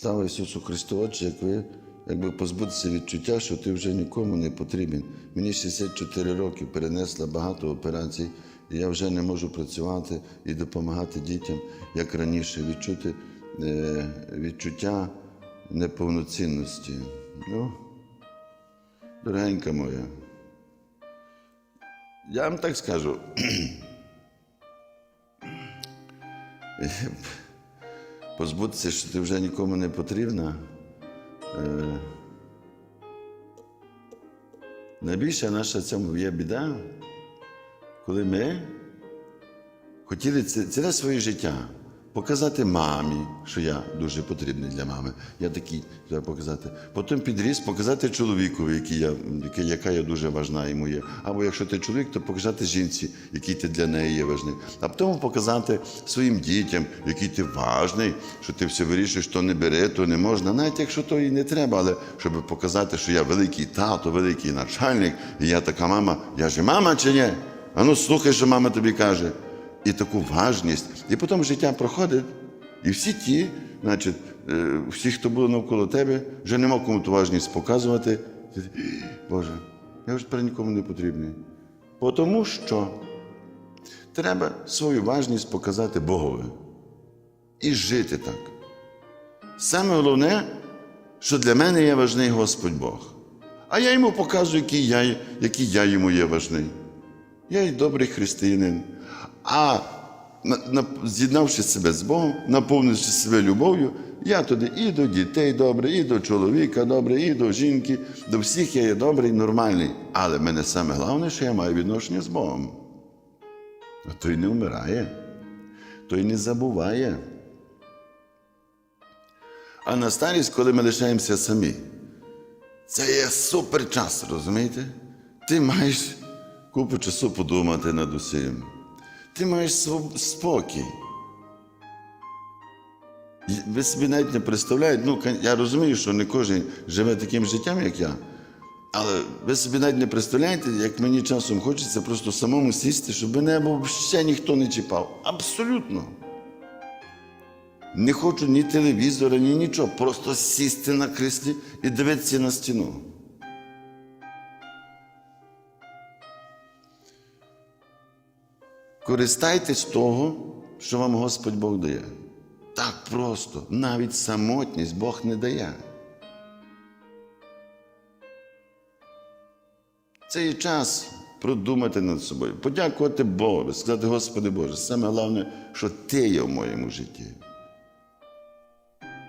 Слава Ісусу Христу, Отче, як ви якби позбутися відчуття, що ти вже нікому не потрібен. Мені 64 роки перенесла багато операцій, і я вже не можу працювати і допомагати дітям, як раніше, відчути е, відчуття неповноцінності. Ну, дорогенька моя, я вам так скажу. позбутися, що ти вже нікому не потрібна. Е, найбільша наша цьому є біда, коли ми хотіли ці- ціле своє життя показати мамі, що я дуже потрібний для мами. Я такий треба показати. Потім підріс, показати чоловікові, який я, який, яка я дуже важна йому є. Або якщо ти чоловік, то показати жінці, який ти для неї є важний. А потім показати своїм дітям, який ти важний, що ти все вирішуєш, то не бери, то не можна. Навіть якщо то і не треба, але щоб показати, що я великий тато, великий начальник, і я така мама, я ж мама чи ні? А ну слухай, що мама тобі каже і таку важність. І потім життя проходить, і всі ті, значить, е, всі, хто були навколо тебе, вже нема кому ту важність показувати. Боже, я вже тепер нікому не потрібний. Тому що треба свою важність показати Богові. І жити так. Саме головне, що для мене є важний Господь Бог. А я йому показую, який я, який я йому є важний. Я й добрий християнин. А на, на, з'єднавши себе з Богом, наповнивши себе любов'ю, я туди і до дітей добре, і до чоловіка добре, і до жінки, до всіх я є добрий, нормальний. Але мене саме головне, що я маю відношення з Богом. А той не вмирає, той не забуває. А на старість, коли ми лишаємося самі, це є супер час, розумієте? Ти маєш купу часу подумати над усім. Ти маєш спокій. Ви собі навіть не представляєте, ну, я розумію, що не кожен живе таким життям, як я. Але ви собі навіть не представляєте, як мені часом хочеться просто самому сісти, щоб мене бо ще ніхто не чіпав. Абсолютно. Не хочу ні телевізора, ні нічого. Просто сісти на кріслі і дивитися на стіну. Користайтесь того, що вам Господь Бог дає. Так просто, навіть самотність Бог не дає. Це є час продумати над собою, подякувати Богу, сказати, Господи Боже, саме головне, що Ти є в моєму житті.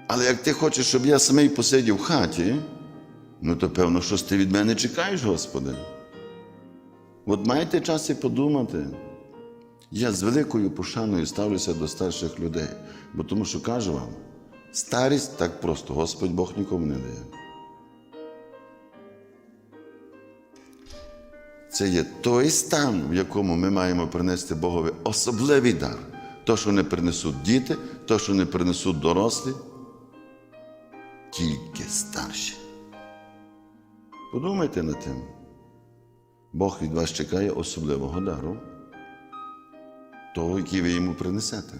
Але як ти хочеш, щоб я самий посидів в хаті, ну то певно, щось ти від мене чекаєш, Господи. От маєте час і подумати. Я з великою пошаною ставлюся до старших людей, бо тому що кажу вам, старість так просто Господь Бог нікому не дає. Це є той стан, в якому ми маємо принести Богові особливий дар. То, що не принесуть діти, то, що не принесуть дорослі, тільки старші. Подумайте над тим. Бог від вас чекає особливого дару того, який ви йому принесете.